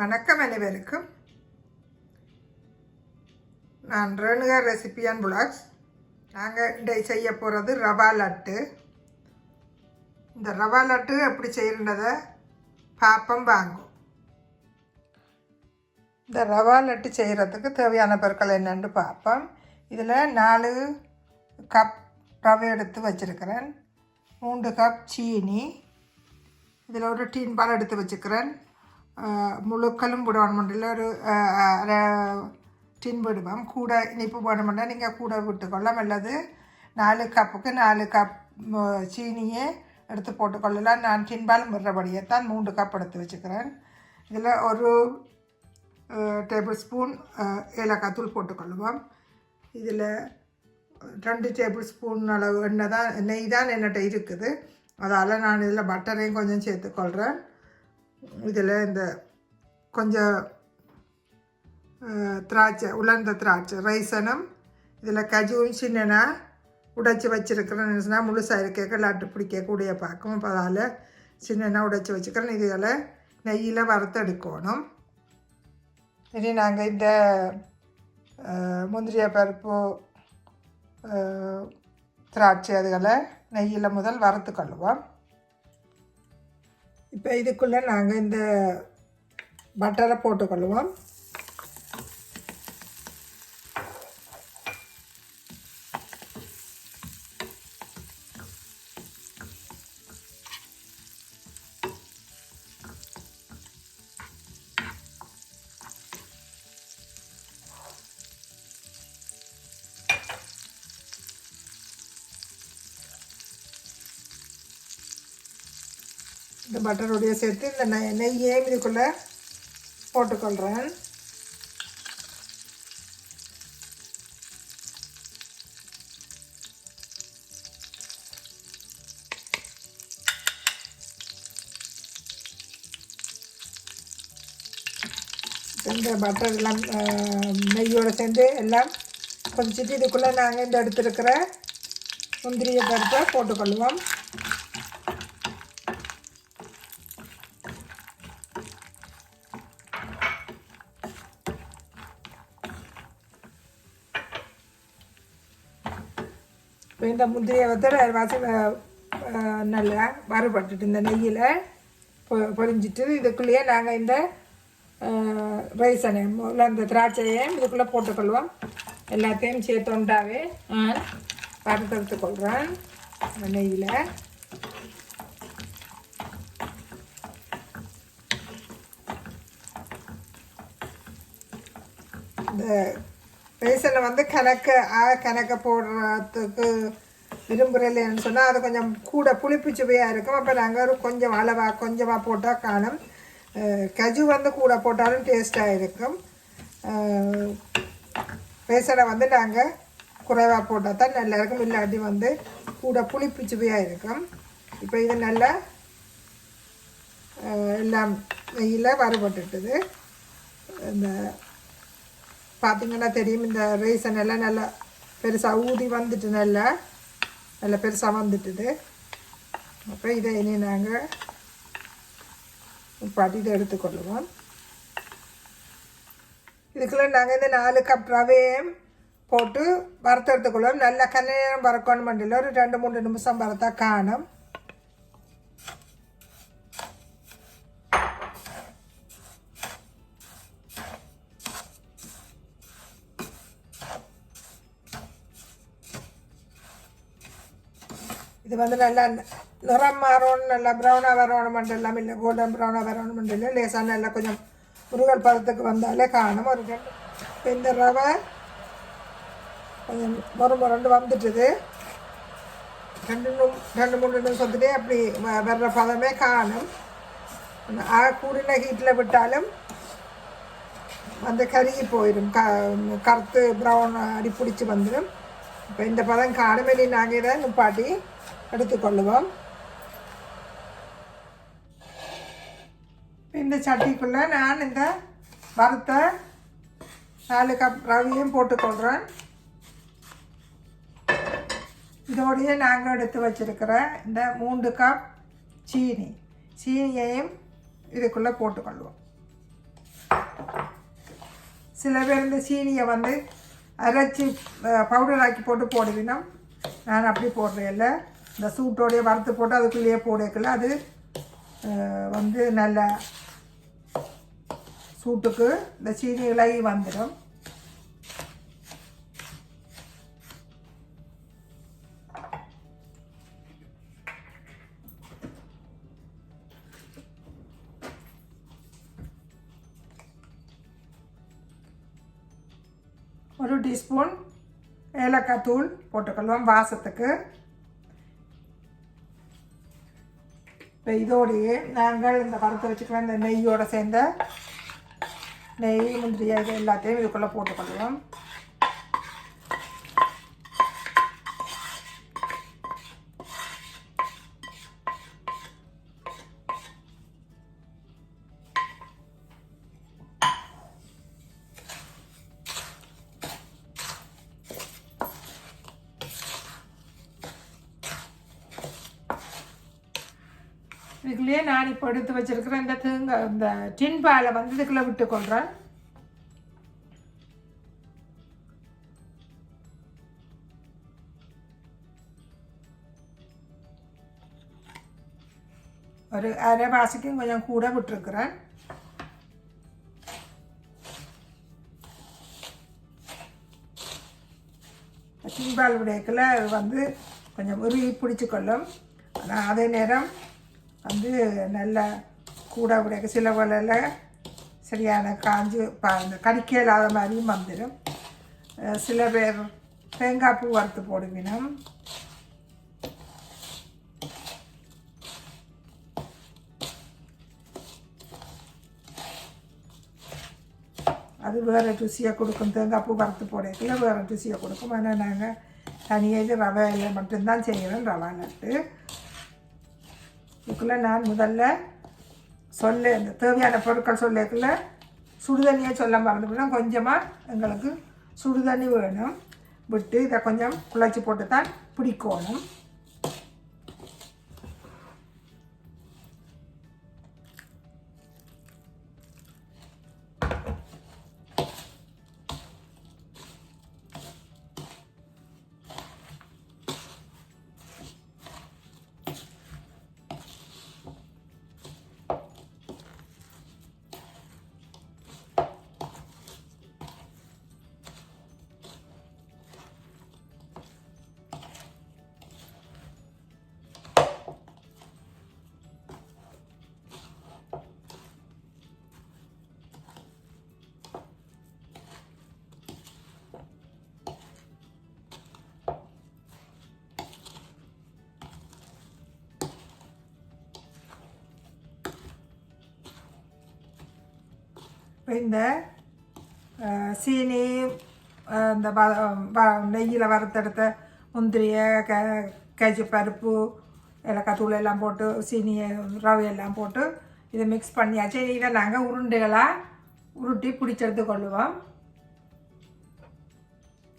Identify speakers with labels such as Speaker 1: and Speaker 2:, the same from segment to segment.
Speaker 1: வணக்கம் அனைவருக்கும். நான் ரேணுகா ரெசிபி அண்ட் புலாக்ஸ் நாங்கள் இன்றைக்கு செய்ய போகிறது ரவா லட்டு. இந்த ரவா லட்டு எப்படி செய்யறதை பாப்பம் வாங்கும். இந்த ரவா லட்டு செய்கிறதுக்கு தேவையான பொருட்கள் என்னென்னு பார்ப்போம் இதில் நாலு கப் ரவை எடுத்து வச்சுருக்கிறேன். மூன்று கப் சீனி. இதில் ஒரு டீன் பால் எடுத்து வச்சுக்கிறேன். அஹ், முழுக்களும் விடணுமெண்டில் ஒரு அஹ், விடுவோம் கூட இனிப்பு வேணுமெண்டா நீங்கள் கூட விட்டுக்கொள்ளலாம் அல்லது நாலு கப்புக்கு நாலு கப் சீனியே எடுத்து போட்டுக்கொள்ளலாம் நான் டின்பால் பால் தான் மூன்று கப் எடுத்து வச்சுக்கிறேன் இதில் ஒரு டேபிள் ஸ்பூன் ஏலக்காய் தூள் போட்டுக்கொள்ளுவோம் இதில் ரெண்டு டேபிள் ஸ்பூன் அளவு எண்ணெய் தான் நெய் தான் என்னட்ட இருக்குது அதால் நான் இதில் பட்டரையும் கொஞ்சம் சேர்த்துக்கொள்கிறேன் இதில் இந்த கொஞ்சம் திராட்சை உலர்ந்த திராட்சை ரைசனம் இதில் கஜுவும் சின்னனா உடைச்சி வச்சுருக்கிறேன்னு சொன்னால் முழுசாக இருக்க லட்டு பிடிக்கக்கூடிய பார்க்கும். இப்போ அதால் சின்னனா உடைச்சி வச்சுக்கிறேன். இதில் நெய்யில் வறுத்தெடுக்கணும் இனி நாங்கள் இந்த முந்திரிய பருப்பு திராட்சை அதுகளை நெய்யில் முதல் வறுத்து கொள்ளுவோம் இப்போ இதுக்குள்ளே நாங்கள் இந்த பட்டரை போட்டுக்கொள்வோம். இந்த பட்டருடைய சேர்த்து இந்த நெய் நெய்யையும் இதுக்குள்ளே போட்டுக்கொள்கிறேன் இந்த பட்டர் எல்லாம் நெய்யோடு சேர்ந்து எல்லாம் கொதிச்சுட்டு இதுக்குள்ளே நாங்கள் இந்த எடுத்துருக்கிற முந்திரிய பருப்பை போட்டுக்கொள்வோம். இப்போ இந்த முந்திரியை வந்து வச நல்லா வறுபட்டுட்டு இந்த நெய்யில் பொ பொரிஞ்சிட்டு இதுக்குள்ளேயே நாங்கள் இந்த ரைசனை முதல்ல அந்த திராட்சையையும் இதுக்குள்ளே போட்டுக்கொள்வோம். எல்லாத்தையும் சேர்த்து உண்டாவே நான் வறுத்தெடுத்து கொள்கிறேன் இந்த நெய்யில். இந்த ரேசனை வந்து கணக்கு ஆ கணக்க போடுறதுக்கு விரும்புகிறேன்னு சொன்னால் அது கொஞ்சம் கூட புளிப்பு சுவையாக இருக்கும். அப்போ நாங்கள் ஒரு கொஞ்சம் அளவாக கொஞ்சமாக போட்டால் காணும். கஜு வந்து கூட போட்டாலும் டேஸ்ட்டாக இருக்கும். பேசலை வந்து நாங்கள் குறைவாக போட்டால் தான் நல்லா இருக்கும். இல்லாட்டி வந்து கூட புளிப்பு சுவையாக இருக்கும். இப்போ இது நல்லா எல்லாம் வெயில் வறுபட்டுட்டுது. இந்த பார்த்தீங்கன்னா தெரியும் இந்த ரேசன் எல்லாம் நல்லா பெருசாக ஊதி வந்துட்டு நல்லா நல்லா பெருசாக வந்துட்டுது. அப்போ இதை இனி நாங்கள் பாட்டி இதை எடுத்துக்கொள்ளுவோம். இதுக்குள்ளே நாங்கள் இந்த நாலு கப் ரவையும் போட்டு வறுத்தெடுத்துக்கொள்வோம் நல்லா கண்ணேரம் வறக்கணும் மண்டியில். ஒரு ரெண்டு மூணு நிமிஷம் வரத்தான் காணும். இது வந்து நல்லா நிறம் மாறணும் நல்லா ப்ரௌனாக வரணும் எல்லாம் இல்லை கோல்டன் ப்ரௌனாக வரணும் இல்லை லேசாக நல்லா கொஞ்சம் முருகல் பழத்துக்கு வந்தாலே காணும் ஒரு ரெண்டு இப்ப இந்த ரவை கொஞ்சம் முறை முரண்டு வந்துட்டுது ரெண்டு நு- ரெண்டு மூணு நிமிஷத்துலேயே அப்படி வர்ற பதமே காணும் ஆ கூடின ஹீட்டில் விட்டாலும் அந்த கருகி போயிடும் க கருத்து ப்ரௌன் அடி பிடிச்சி வந்துடும் இப்போ இந்த பதம் காணுமெலி நாங்கள் தான் நிப்பாட்டி எடுத்துக்கொள்ளுவோம். இந்த சட்டிக்குள்ளே நான் இந்த வறுத்த நாலு கப் ரவியும் போட்டுக்கொள்கிறேன் இதோடையே நாங்கள் எடுத்து வச்சிருக்கிற இந்த மூன்று கப் சீனி சீனியையும் இதுக்குள்ளே போட்டுக்கொள்வோம். சில பேர் இந்த சீனியை வந்து அரைச்சி பவுடர் ஆக்கி போட்டு போடுவினோம் நான் அப்படி போடுறேன் இல்லை இந்த சூட்டோடைய வறுத்து போட்டு அதுக்குள்ளேயே போடக்கல அது வந்து நல்ல சூட்டுக்கு இந்த சீனி இலகி வந்துடும். ஒரு டீஸ்பூன் ஏலக்காய் தூள் போட்டுக்கலாம் வாசத்துக்கு. இப்போ இதோடையே நாங்கள் இந்த வறுத்து வச்சுக்கிற இந்த நெய்யோடு சேர்ந்த நெய் முந்திரி இது எல்லாத்தையும் இதுக்குள்ளே போட்டுக்கொள்வோம். இதுக்குள்ளேயே நான் இப்போ எடுத்து வச்சுருக்கிற இந்த தேங்க இந்த டின் பாலை வந்து இதுக்குள்ளே விட்டுக்கொள்கிறேன் ஒரு அரை வாசிக்கும் கொஞ்சம் கூட விட்டுருக்குறேன். டின்பால் உடையக்கில் வந்து கொஞ்சம் உருகி பிடிச்சிக்கொள்ளும் ஆனால் அதே நேரம் வந்து நல்லா கூட விடைக்க சில வலையில் சரியான காஞ்சு பா இந்த கடிக்க இல்லாத மாதிரியும் வந்துடும் சில பேர் தேங்காய் பூ வறுத்து போடுவினம். அது வேறு ருசியாக கொடுக்கும். தேங்காய் பூ வறுத்து போடல வேறு ருசியாக கொடுக்கும். ஆனால் நாங்கள் தனியாக ரவையில் மட்டும்தான் செய்கிறோம் ரவா நட்டு. இதுக்குள்ளே நான் முதல்ல சொல்ல இந்த தேவையான பொருட்கள் சொல்லக்குள்ள சுடுதண்ணியை சொல்ல மறந்துவிட்டா கொஞ்சமாக எங்களுக்கு சுடுதண்ணி வேணும். விட்டு இதை கொஞ்சம் குழச்சி போட்டு தான் பிடிக்கணும். இப்போ இந்த சீனி சீனி வ இந்த நெய்யில் வறுத்தெடுத்த முந்திரியை க கேஜி பருப்பு ஏலக்காய் எல்லாம் போட்டு சீனியை ரவையெல்லாம் போட்டு இதை மிக்ஸ் பண்ணியாச்சு. இதை நாங்கள் உருண்டைகளாக உருட்டி பிடிச்செடுத்து கொள்ளுவோம்.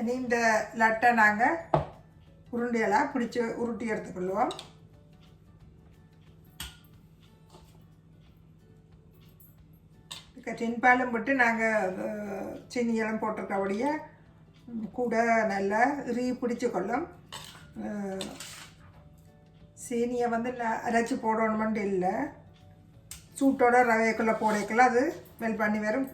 Speaker 1: இனி இந்த லட்டை நாங்கள் உருண்டைகளாக பிடிச்சி உருட்டி எடுத்துக்கொள்வோம் தின்பாலும் விட்டு நாங்கள் சீனியெல்லாம் போட்டிருக்கபடியே கூட நல்லா இறுகி பிடிச்சி கொள்ளும். சீனியை வந்து அரைச்சி போடணுமெண்டு இல்லை. சூட்டோட ரவைக்குள்ளே போடக்குள்ள அது வெல் பண்ணி வரும்.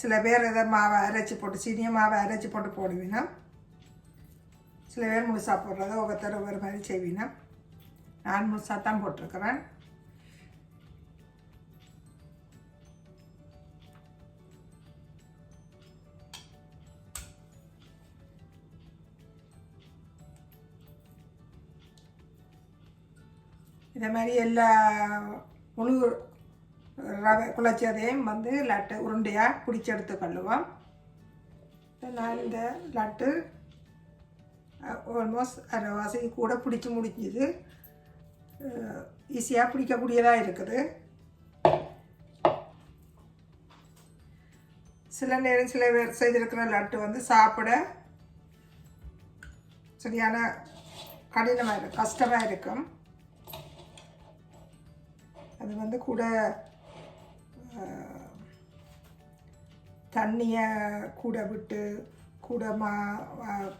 Speaker 1: சில பேர் எதை மாவை அரைச்சி போட்டு சீனிய மாவை அரைச்சி போட்டு போடுவீனா சில பேர் முழுசாக போடுறத ஒவ்வொருத்தர் ஒவ்வொரு மாதிரி செய்வீனா நான் முழுசாக தான் போட்டிருக்கிறேன். இதே மாதிரி எல்லா முழு ரவை குழச்சதையும் வந்து லட்டு உருண்டையாக பிடிச்சி எடுத்துக்கொள்ளுவோம் நான் இந்த லட்டு ஆல்மோஸ்ட் அரைவாசி கூட பிடிச்சி முடிஞ்சுது. ஈஸியாக பிடிக்கக்கூடியதாக இருக்குது. சில நேரம் சில பேர் செய்திருக்கிற லட்டு வந்து சாப்பிட சரியான கடினமாக இருக்கும் கஷ்டமாக இருக்கும். அது வந்து கூட தண்ணியை கூட விட்டு கூட மா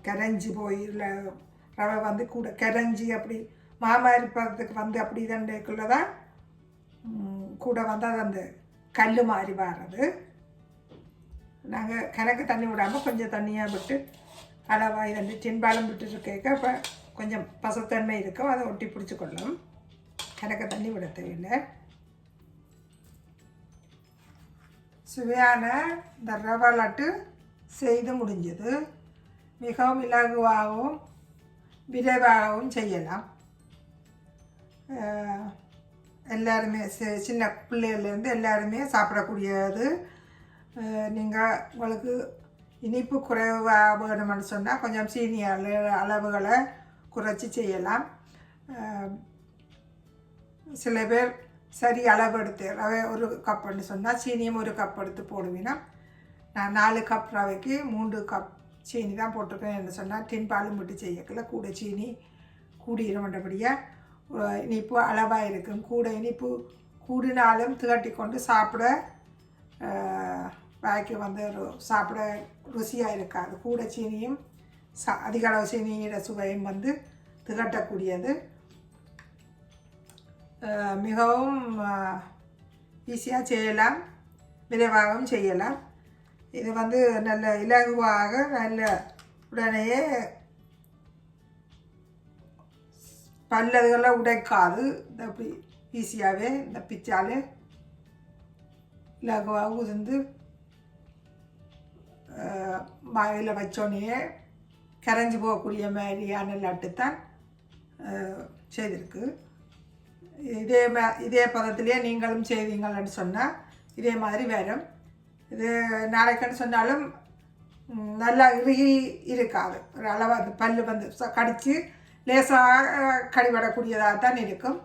Speaker 1: கரைஞ்சி போய் இல்லை ரவை வந்து கூட கரைஞ்சி அப்படி மாமாரி இருப்பதுக்கு வந்து அப்படி தண்டைக்குள்ளே தான் கூட வந்து அது அந்த கல் மாதிரி வர்றது நாங்கள் கணக்கு தண்ணி விடாமல் கொஞ்சம் தண்ணியாக விட்டு அளவாக இதண்டு டின்பாலம் விட்டுட்டு கேட்க அப்போ கொஞ்சம் பசத்தன்மை இருக்கும் அதை ஒட்டி பிடிச்சி கொள்ளும் கணக்கு தண்ணி விட தேவையில்லை. சுவையான இந்த ரவை லட்டு செய்து முடிஞ்சது. மிகவும் இலகுவாகவும் விரைவாகவும் செய்யலாம். எல்லாருமே சின்ன பிள்ளைகள்லேருந்து எல்லாருமே சாப்பிடக்கூடியது. நீங்கள் உங்களுக்கு இனிப்பு குறைவாக வேணும்னு சொன்னால் கொஞ்சம் சீனி அளவுகளை குறைச்சி செய்யலாம். சில பேர் சரி அளவு எடுத்து ரவை ஒரு கப்புன்னு சொன்னால் சீனியும் ஒரு கப் எடுத்து போடுவீங்கன்னா நான் நாலு கப் ரவைக்கு மூன்று கப் சீனி தான் போட்டிருக்கேன் என்று சொன்னால் டின் பாலும் விட்டு செய்யக்கல கூட சீனி கூடியிருமன்றபடியாக இனிப்பு அளவாக இருக்கும். கூட இனிப்பு கூடினாலும் திகட்டி கொண்டு சாப்பிட வாய்க்கு வந்து சாப்பிட ருசியாக இருக்காது. கூட சீனியும் சா அதிக அளவு சீனியோட சுவையும் வந்து திகட்டக்கூடியது மிகவும் ஈஸியாக செய்யலாம் விரைவாகவும் செய்யலாம் இது வந்து நல்ல இலகுவாக நல்ல உடனேயே பல்லதுகளை உடைக்காது இந்த ஈஸியாகவே இந்த பிச்சாலே இலகுவாக உதிர்ந்து வாயில் வச்சோடனே கரைஞ்சி போகக்கூடிய மாதிரியான லட்டு தான் செய்திருக்கு இதே மா இதே பதத்திலே நீங்களும் செய்வீங்கள்னு சொன்னால் இதே மாதிரி வரும். இது நாளைக்குன்னு சொன்னாலும் நல்லா இறுகி இருக்காது. ஒரு அளவு அது பல்லு வந்து கடித்து லேசாக கடிபடக்கூடியதாக தான் இருக்கும்.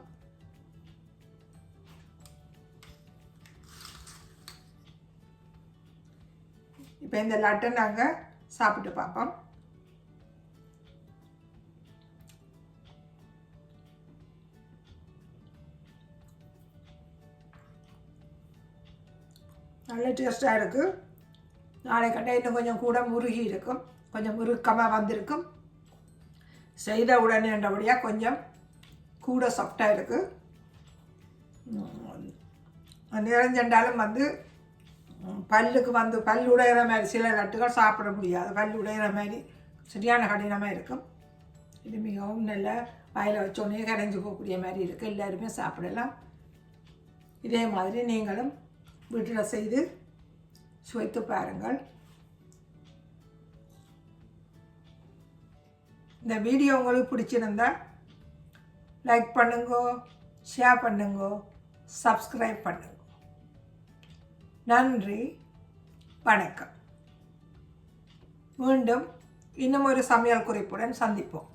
Speaker 1: இப்போ இந்த லட்டை நாங்கள் சாப்பிட்டு பார்ப்போம். நல்ல டேஸ்ட்டாக இருக்குது நாளை கண்டா இன்னும் கொஞ்சம் கூட முருகி இருக்கும். கொஞ்சம் முறுக்கமாக வந்திருக்கும். செய்த உடனேன்றபடியாக கொஞ்சம் கூட சாஃப்டாக இருக்குது நிறைஞ்சென்றாலும் வந்து பல்லுக்கு வந்து பல் உடையிற மாதிரி சில லட்டுகள் சாப்பிட முடியாது. பல் உடையிற மாதிரி சரியான கடினமாக இருக்கும். இது மிகவும் நல்ல வாயில் வச்சோடனே கரைஞ்சி போகக்கூடிய மாதிரி இருக்குது எல்லாருமே சாப்பிடலாம். இதே மாதிரி நீங்களும் வீட்டில் செய்து சுவைத்து பாருங்கள். இந்த வீடியோ உங்களுக்கு பிடிச்சிருந்தா லைக் பண்ணுங்க ஷேர் பண்ணுங்க சப்ஸ்கிரைப் பண்ணுங்க. நன்றி வணக்கம். மீண்டும் இன்னும் ஒரு சமையல் குறிப்புடன் சந்திப்போம்.